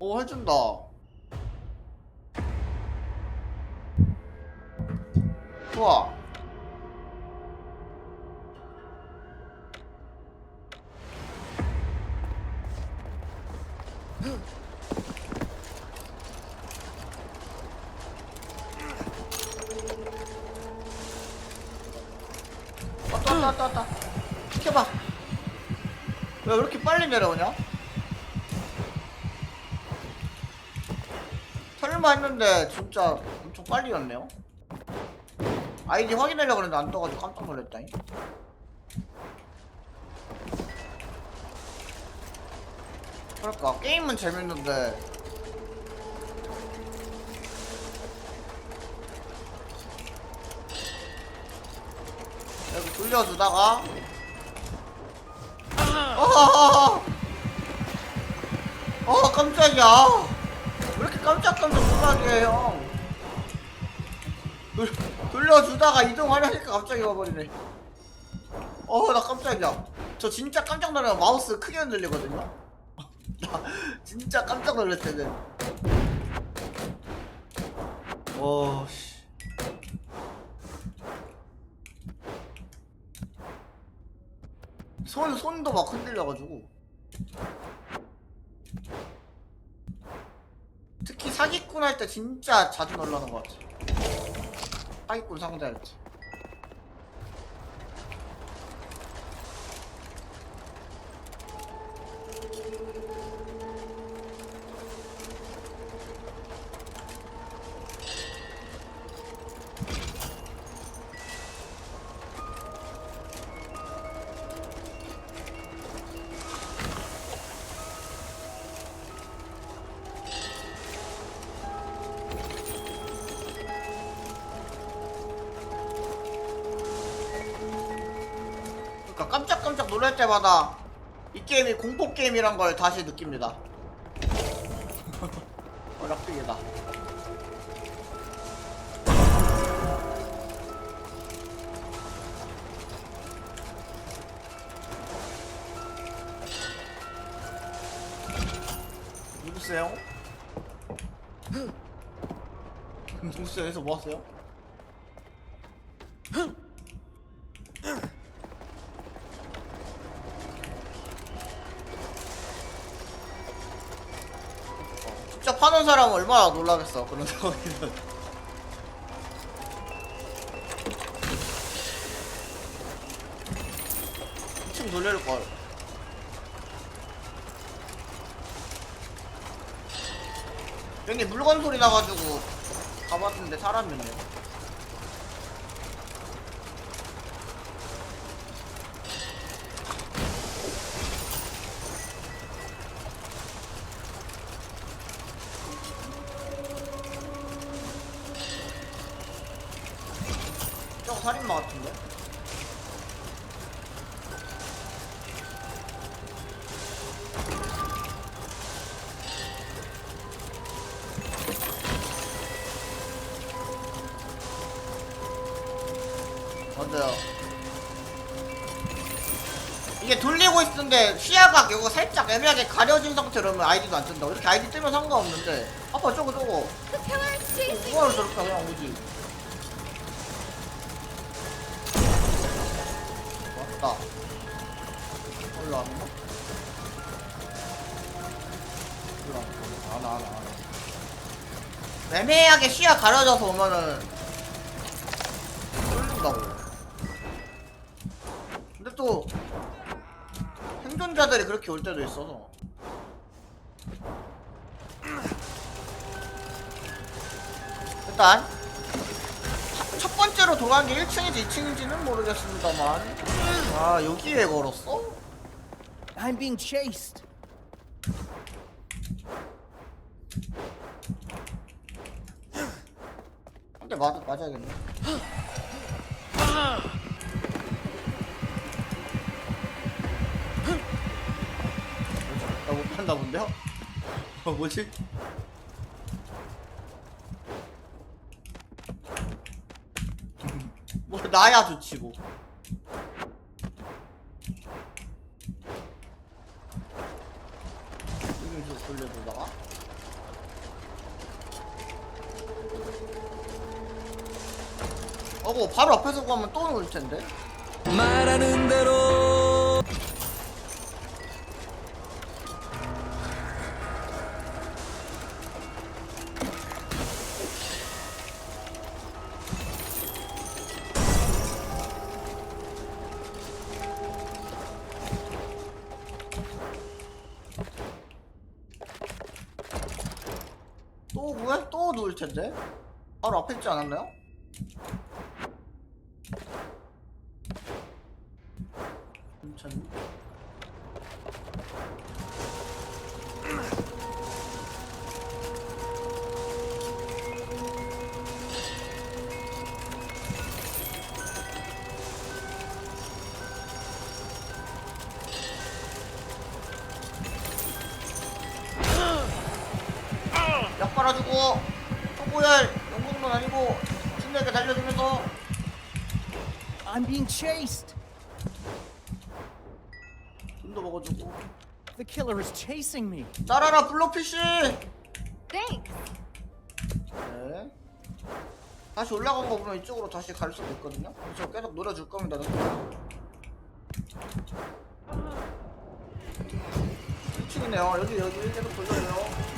오 해준다. 좋아. 왔다 왔다 왔다 왔다. 시켜봐. 왜 이렇게 빨리 내려오냐? 설마 했는데 진짜 엄청 빨리 왔네요. 아이디 확인하려고 했는데 안 떠가지고 깜짝 놀랐다잉. 그러니까? 게임은 재밌는데. 여기 돌려주다가. 어, 어 깜짝이야. 왜 이렇게 깜짝깜짝 놀라게 해요. 돌, 돌려주다가 이동하려니까 갑자기 와버리네. 어 나 깜짝이야. 저 진짜 깜짝 놀라면 마우스 크게 흔들리거든요. 나 진짜 깜짝 놀랐을 때는 어씨. 손, 손도 막 흔들려가지고. 특히 사기꾼 할 때 진짜 자주 놀라는 것 같아. 사기꾼 상대할 때. 놀랄 때마다 이 게임이 공포 게임이란 걸 다시 느낍니다. 어렵습니다. 누구세요? 누구세요? 여기서 뭐 하세요? 파는 사람은 얼마나 놀라겠어 그런 상황이면 이층 돌릴걸 여기 물건 소리 나가지고 가봤는데 사람이네 살인마 같은데? 맞아요. 이게 돌리고 있는데 시야가 이거 살짝 애매하게 가려진 상태로면 아이디도 안 뜬다. 이렇게 아이디 뜨면 상관없는데. 아빠 저거 저거. Chasing 뭐하러 저렇게 그냥 오지? 왔다. 올라왔나? 올라왔나? 안와 안 와 안 와. 애매하게 시야 가려져서 오면은 뚫린다고. 근데 또 생존자들이 그렇게 올 때도 있어서. 일단 차- 첫 번째로 돌아간 게 1층인지 2층인지는 모르겠습니다만 아 여기에 걸었어? I'm being chased. 근데 맞, 맞아야겠네 나 못한다 본데요? 어 뭐지? 뭐 나야 좋지 뭐 돌려보다가. 어고 바로 앞에서 가면 또 놓을 텐데. 말하는 대로. 또 왜? 또 놓을 텐데 바로 앞에 있지 않았나요? 괜찮니? 약 빨아주고 초보열 영국론 아니고 신나게 달려주면서. I'm being chased. 돈도 먹어주고. The killer is chasing me. 따라라 블로피쉬! Thanks. 네. 다시 올라간 거 보면 이쪽으로 다시 갈 수도 있거든요? 저 계속 노려줄 겁니다 1층이네요. 여기 여기 계속 돌려요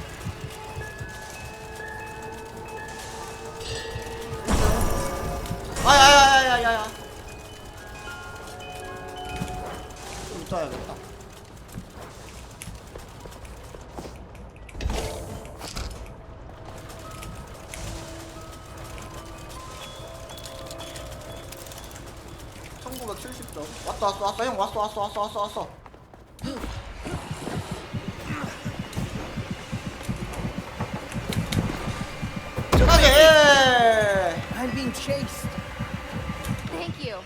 칠십 점. 왔어 왔어 왔어 형 왔어 왔어 왔어 왔어 왔어. 전화게! I'm being chased. Thank you.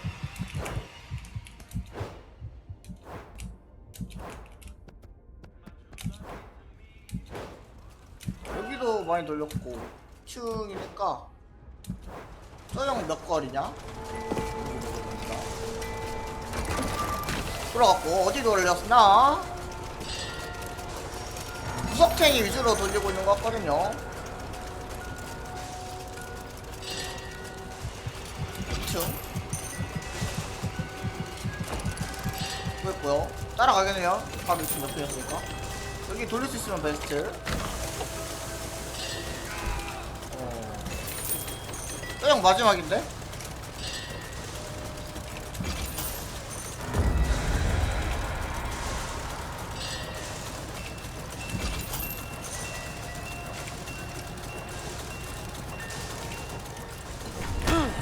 많이 돌렸고. 2층이니까 저형 몇 거리냐? 돌아갔고 어디 돌렸으나? 구석탱이 위주로 돌리고 있는 것 같거든요. 2층 그랬고요. 따라가겠네요. 바로 2층 옆이었으니까. 여기 돌릴 수 있으면 베스트 그냥 마지막인데?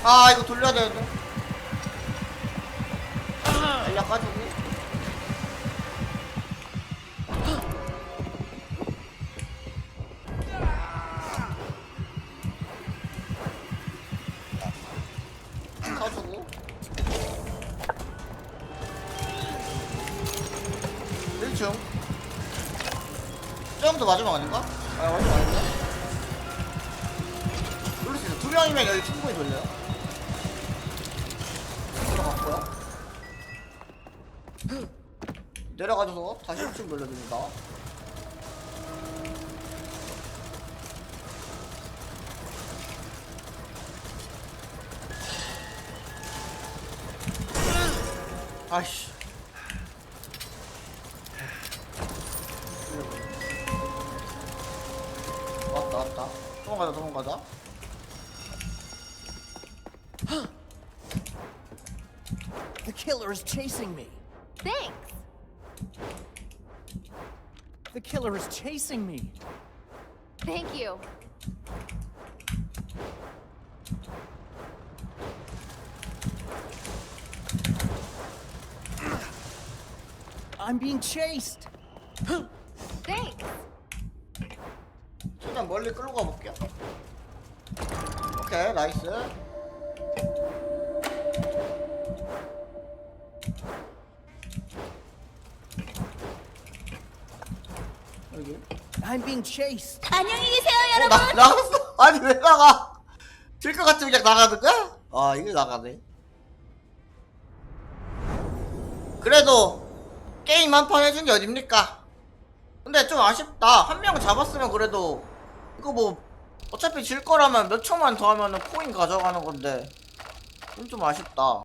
아 이거 돌려야 되는데 1층 점도 마지막 아닌가? 아 마지막 아닌가? 돌릴 수 있어. 두 명이면 여기 충분히 돌려요. 들어갔고요. 내려가줘서 다시 1층 돌려줍니다. 아이씨 왔다 왔다 도망가자 도망가자 The killer is chasing me. Thanks. The killer is chasing me. Thank you. I'm being chased. 멀리 끌고 가볼게요. 오케이 나이스. 여기. I'm being chased. 안녕히 계세요, 어, 나, 나갔어? 아니 왜 나가? 질 것 같으면 그냥 나가는 거야? 아 이게 나가네. 그래도 게임 한 판 해준 게 어딥니까? 근데 좀 아쉽다. 한 명 잡았으면 그래도 이거 뭐 어차피 질 거라면 몇 초만 더 하면은 코인 가져가는 건데. 그건 좀 아쉽다